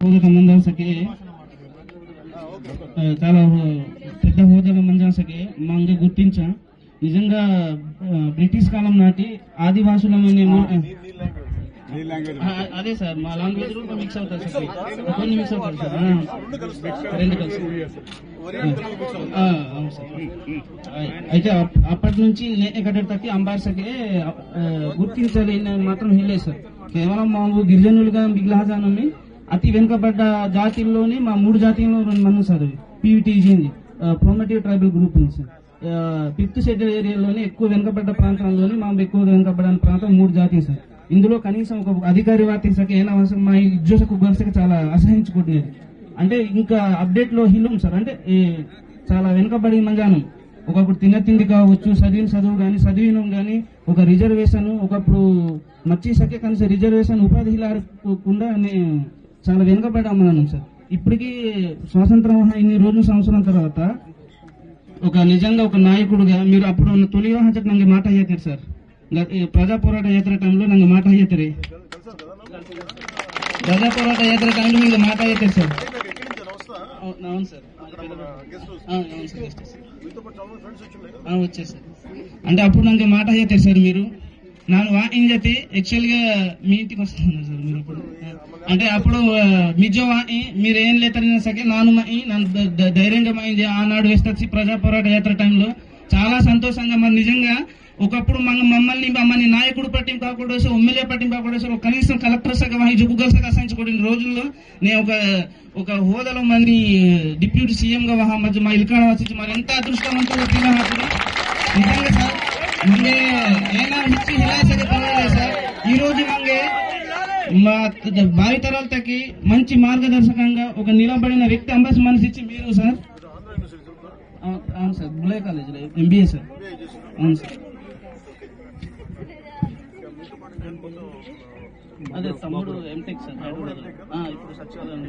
హోదాగా మందాసకి చాలా పెద్ద హోదాగా మందాసకి మంగ గుర్తించా. నిజంగా బ్రిటిష్ కాలం నాటి ఆదివాసులమనే అదే సార్ మా లాంగ్వేజ్ కూడా మిక్స్ అవుతారు సార్ కొన్ని మిక్స్ అవుతారు సార్. రెండు కలిసి. అవును సార్. అయితే అప్- అప్పటి నుంచి ఎక్కడ తక్కి అంబార్సకి గుర్తించలేని మాత్రం హిల్లే సార్. కేవలం మా ఊరు గిరిజనులుగా మిగిలిన అతి వెనుకబడ్డ జాతిల్లోనే మా మూడు జాతీయంలో రెండు మంది sir. PVTG primitive tribal group ఉంది సార్. ఫిఫ్త్ షెడ్యూల్ ఏరియాలోనే ఎక్కువ వెనుకబడ్డ ప్రాంతాల్లోనే మా ఎక్కువ వెనుకబడ్డ ప్రాంతం మూడు జాతీయం సార్. ఇందులో కనీసం ఒక అధికారి వార్తించక ఏనా అవసరం? మా ఉద్యోగకు గొరసక చాలా అసహించుకుంటున్నారు అంటే ఇంకా అప్డేట్లో సార్. అంటే చాలా వెనుకబడి మంజానం ఒకప్పుడు తిన్న తిండి కావచ్చు చదివిన చదువు కానీ చదివినం కానీ ఒక రిజర్వేషన్ ఒకప్పుడు మచ్చి సఖ్య కనీసం రిజర్వేషన్ ఉపాధి హిలారకుండా చాలా వెనుకబడి అమ్మనాను సార్. ఇప్పటికీ స్వాతంత్రం ఇన్ని రోజులు సంవత్సరం తర్వాత ఒక నిజంగా ఒక నాయకుడుగా మీరు అప్పుడు ఉన్న తొలి హజక్ నన్ను మాట చేతారు సార్. ప్రజా పోరాట యాత్ర టైంలో నన్ను మాట చేతారు ప్రజా పోరాట యాత్ర టైంలో మీరు మాట అయ్యేతారు సార్. అవును సార్. అవును సార్ అంటే అప్పుడు నాకు మాట చేస్తారు సార్ మీరు. ನಾನು వాకింగ్ చేస్తే యాక్చువల్గా మీ ఇంటికి వస్తున్నాను సార్ మీరు ఇప్పుడు అంటే అప్పుడు మిజో వాయి మీరు ఏం లేతరైనా సరే నాను మాయి నన్ను ధైర్యంగా మాయింది ఆనాడు వేస్తే ప్రజా పోరాట యాత్ర టైంలో చాలా సంతోషంగా మరి నిజంగా ఒకప్పుడు మన మమ్మల్ని మమ్మల్ని నాయకుడు పట్టింపు కాకుండా ఎమ్మెల్యే పట్టింపు కాకుండా కనీసం కలెక్టర్ శాఖ వాయి జుగ్గుగల్ శాఖ రోజుల్లో నేను ఒక ఒక హోదాలో మరి డిప్యూటీ సీఎం గా వహా మధ్య మా ఇల్కాడ వచ్చి మరి ఎంత అదృష్టవంతులు నిజంగా సార్ మంగే ఏనా మా భావితరాలకి మంచి మార్గదర్శకంగా ఒక నిలబడిన వ్యక్తి అంబాసి మనసు ఇచ్చి మీరు సార్? అవును సార్. బులే కాలేజీలో ఎంబీఏ సార్. అవును సార్. అదే తమ్ముడు ఎంటెక్ సార్. ఇప్పుడు సచివాలయం